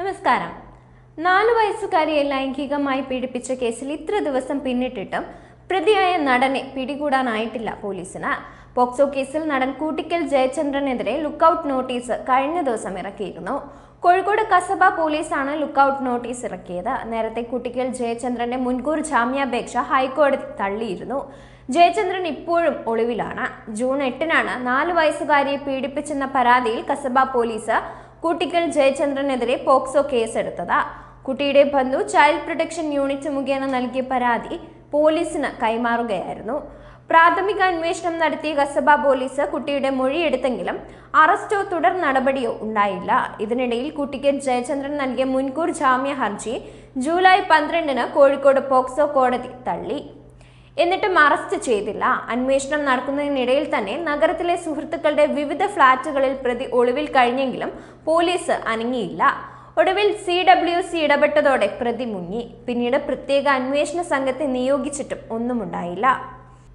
നമസ്കാരം. നാലു വയസ്സുകാരിയെ ലൈംഗികമായി പീഡിപ്പിച്ച കേസിൽ ഇത്ര ദിവസം പിന്നിട്ടിട്ടും പ്രതിയായ നടനെ പിടികൂടാനായിട്ടില്ല പോലീസിന്. പോക്സോ കേസിൽ നടൻ കൂട്ടിക്കൽ ജയചന്ദ്രനെതിരെ ലുക്കൌട്ട് നോട്ടീസ് കഴിഞ്ഞ ദിവസം ഇറക്കിയിരുന്നു. കോഴിക്കോട് കസബ പോലീസാണ് ലുക്കൌട്ട് നോട്ടീസ് ഇറക്കിയത്. നേരത്തെ കുട്ടിക്കൽ ജയചന്ദ്രന്റെ മുൻകൂർ ജാമ്യാപേക്ഷ ഹൈക്കോടതി തള്ളിയിരുന്നു. ജയചന്ദ്രൻ ഇപ്പോഴും ഒളിവിലാണ്. ജൂൺ എട്ടിനാണ് നാല് വയസ്സുകാരിയെ പീഡിപ്പിച്ചെന്ന പരാതിയിൽ കസബ പോലീസ് കൂട്ടിക്കൽ ജയചന്ദ്രനെതിരെ പോക്സോ കേസെടുത്തത്. കുട്ടിയുടെ ബന്ധു ചൈൽഡ് പ്രൊട്ടക്ഷൻ യൂണിറ്റ് മുഖേന നൽകിയ പരാതി പോലീസിന് കൈമാറുകയായിരുന്നു. പ്രാഥമിക അന്വേഷണം നടത്തിയ കസബ പോലീസ് കുട്ടിയുടെ മൊഴിയെടുത്തെങ്കിലും അറസ്റ്റോ തുടർ നടപടിയോ ഉണ്ടായില്ല. ഇതിനിടയിൽ കുട്ടിക്ക് ജയചന്ദ്രൻ നൽകിയ മുൻകൂർ ജാമ്യ ഹർജി ജൂലൈ പന്ത്രണ്ടിന് കോഴിക്കോട് പോക്സോ കോടതി തള്ളി. എന്നിട്ടും അറസ്റ്റ് ചെയ്തില്ല. അന്വേഷണം നടക്കുന്നതിനിടയിൽ തന്നെ നഗരത്തിലെ സുഹൃത്തുക്കളുടെ വിവിധ ഫ്ളാറ്റുകളിൽ പ്രതി ഒളിവിൽ കഴിഞ്ഞെങ്കിലും പോലീസ് അനങ്ങിയില്ല. ഒടുവിൽ സി ഡബ്ല്യു സി ഇടപെട്ടതോടെ പ്രതി മുങ്ങി. പിന്നീട് പ്രത്യേക അന്വേഷണ സംഘത്തെ നിയോഗിച്ചിട്ടും ഒന്നുമുണ്ടായില്ല.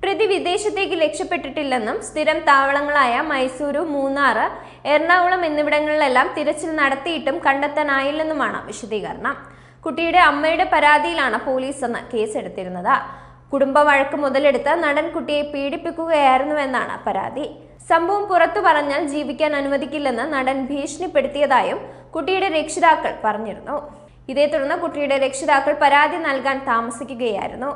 പ്രതി വിദേശത്തേക്ക് ലക്ഷ്യപ്പെട്ടിട്ടില്ലെന്നും സ്ഥിരം താവളങ്ങളായ മൈസൂരു മൂന്നാറ് എറണാകുളം എന്നിവിടങ്ങളിലെല്ലാം തിരച്ചിൽ നടത്തിയിട്ടും കണ്ടെത്താനായില്ലെന്നുമാണ് വിശദീകരണം. കുട്ടിയുടെ അമ്മയുടെ പരാതിയിലാണ് പോലീസ് എന്ന് കേസെടുത്തിരുന്നത്. കുടുംബ വഴക്ക് മുതലെടുത്ത് നടൻ കുട്ടിയെ പീഡിപ്പിക്കുകയായിരുന്നുവെന്നാണ് പരാതി. സംഭവം പുറത്തു പറഞ്ഞാൽ ജീവിക്കാൻ അനുവദിക്കില്ലെന്ന് നടൻ ഭീഷണിപ്പെടുത്തിയതായും കുട്ടിയുടെ രക്ഷിതാക്കൾ പറഞ്ഞിരുന്നു. ഇതേ തുടർന്ന് കുട്ടിയുടെ രക്ഷിതാക്കൾ പരാതി നൽകാൻ താമസിക്കുകയായിരുന്നു.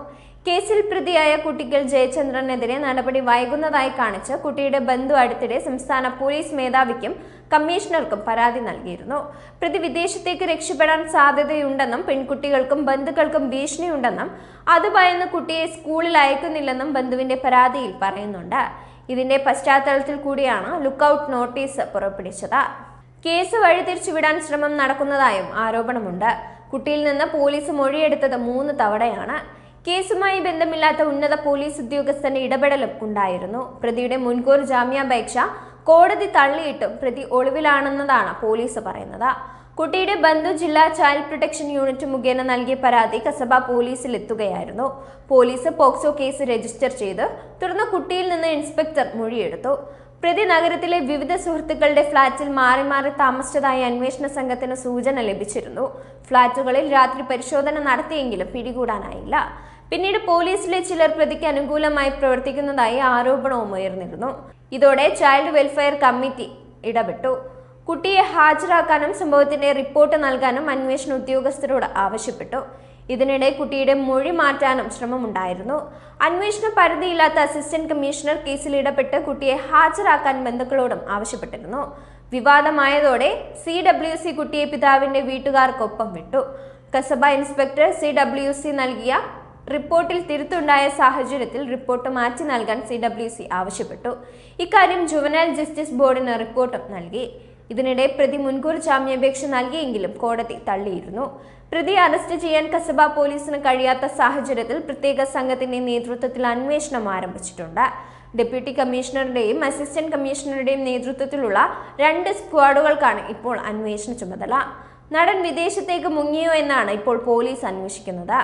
കേസിൽ പ്രതിയായ കുട്ടികൾ ജയചന്ദ്രനെതിരെ നടപടി വൈകുന്നതായി കാണിച്ച് കുട്ടിയുടെ ബന്ധു അടുത്തിടെ സംസ്ഥാന പോലീസ് മേധാവിക്കും കമ്മീഷണർക്കും പരാതി നൽകിയിരുന്നു. പ്രതി വിദേശത്തേക്ക് രക്ഷപ്പെടാൻ സാധ്യതയുണ്ടെന്നും പെൺകുട്ടികൾക്കും ബന്ധുക്കൾക്കും ഭീഷണിയുണ്ടെന്നും അത് ഭയന്ന് കുട്ടിയെ സ്കൂളിൽ അയക്കുന്നില്ലെന്നും ബന്ധുവിന്റെ പരാതിയിൽ പറയുന്നുണ്ട്. ഇതിന്റെ പശ്ചാത്തലത്തിൽ കൂടിയാണ് ലുക്കൌട്ട് നോട്ടീസ് പുറപ്പെടുവിച്ചത്. കേസ് വഴിതിരിച്ചുവിടാൻ ശ്രമം നടക്കുന്നതായും ആരോപണമുണ്ട്. കുട്ടിയിൽ നിന്ന് പോലീസ് മൊഴിയെടുത്തത് മൂന്ന് തവണയാണ്. കേസുമായി ബന്ധമില്ലാത്ത ഉന്നത പോലീസ് ഉദ്യോഗസ്ഥന്റെ ഇടപെടലും ഉണ്ടായിരുന്നു. പ്രതിയുടെ മുൻകൂർ ജാമ്യാപേക്ഷ കോടതി തള്ളിയിട്ടും പ്രതി ഒളിവിലാണെന്നതാണ് പോലീസ് പറയുന്നത്. കുട്ടിയുടെ ബന്ധു ജില്ലാ ചൈൽഡ് പ്രൊട്ടക്ഷൻ യൂണിറ്റ് മുഖേന നൽകിയ പരാതി കസബ പോലീസിൽ എത്തുകയായിരുന്നു. പോലീസ് പോക്സോ കേസ് രജിസ്റ്റർ ചെയ്ത് തുടർന്ന് കുട്ടിയിൽ നിന്ന് ഇൻസ്പെക്ടർ മൊഴിയെടുത്തു. പ്രതി നഗരത്തിലെ വിവിധ സുഹൃത്തുക്കളുടെ ഫ്ളാറ്റിൽ മാറി മാറി താമസിച്ചതായി അന്വേഷണ സംഘത്തിന് സൂചന ലഭിച്ചിരുന്നു. ഫ്ളാറ്റുകളിൽ രാത്രി പരിശോധന നടത്തിയെങ്കിലും പിടികൂടാനായില്ല. പിന്നീട് പോലീസിലെ ചിലർ പ്രതിക്ക് അനുകൂലമായി പ്രവർത്തിക്കുന്നതായി ആരോപണവും ഉയർന്നിരുന്നു. ഇതോടെ ചൈൽഡ് വെൽഫെയർ കമ്മിറ്റി ഇടപെട്ടു. കുട്ടിയെ ഹാജരാക്കാനും സംഭവത്തിന്റെ റിപ്പോർട്ട് നൽകാനും അന്വേഷണ ഉദ്യോഗസ്ഥരോട് ആവശ്യപ്പെട്ടു. ഇതിനിടെ കുട്ടിയുടെ മൊഴി മാറ്റാനും ശ്രമമുണ്ടായിരുന്നു. അന്വേഷണ പരിധിയില്ലാത്ത അസിസ്റ്റന്റ് കമ്മീഷണർ കേസിൽ ഇടപെട്ട് കുട്ടിയെ ഹാജരാക്കാൻ ബന്ധുക്കളോടും ആവശ്യപ്പെട്ടിരുന്നു. വിവാദമായതോടെ സി ഡബ്ല്യു സി കുട്ടിയെ പിതാവിന്റെ വീട്ടുകാർക്കൊപ്പം വിട്ടു. Kasaba inspector C W C നൽകിയ റിപ്പോർട്ടിൽ തിരുത്തുണ്ടായ സാഹചര്യത്തിൽ റിപ്പോർട്ട് മാറ്റി നൽകാൻ സി ഡബ്ല്യു സി ആവശ്യപ്പെട്ടു. ഇക്കാര്യം ജുവനൈൽ ജസ്റ്റിസ് ബോർഡിന് റിപ്പോർട്ടും നൽകി. ഇതിനിടെ പ്രതി മുൻകൂർ ജാമ്യാപേക്ഷ നൽകിയെങ്കിലും കോടതി തള്ളിയിരുന്നു. പ്രതി അറസ്റ്റ് ചെയ്യാൻ കസബ പോലീസിന് കഴിയാത്ത സാഹചര്യത്തിൽ പ്രത്യേക സംഘത്തിന്റെ നേതൃത്വത്തിൽ അന്വേഷണം ആരംഭിച്ചിട്ടുണ്ട്. ഡെപ്യൂട്ടി കമ്മീഷണറുടെയും അസിസ്റ്റന്റ് കമ്മീഷണറുടെയും നേതൃത്വത്തിലുള്ള രണ്ട് സ്ക്വാഡുകൾക്കാണ് ഇപ്പോൾ അന്വേഷണ ചുമതല. നടൻ വിദേശത്തേക്ക് മുങ്ങിയോ എന്നാണ് ഇപ്പോൾ പോലീസ് അന്വേഷിക്കുന്നത്.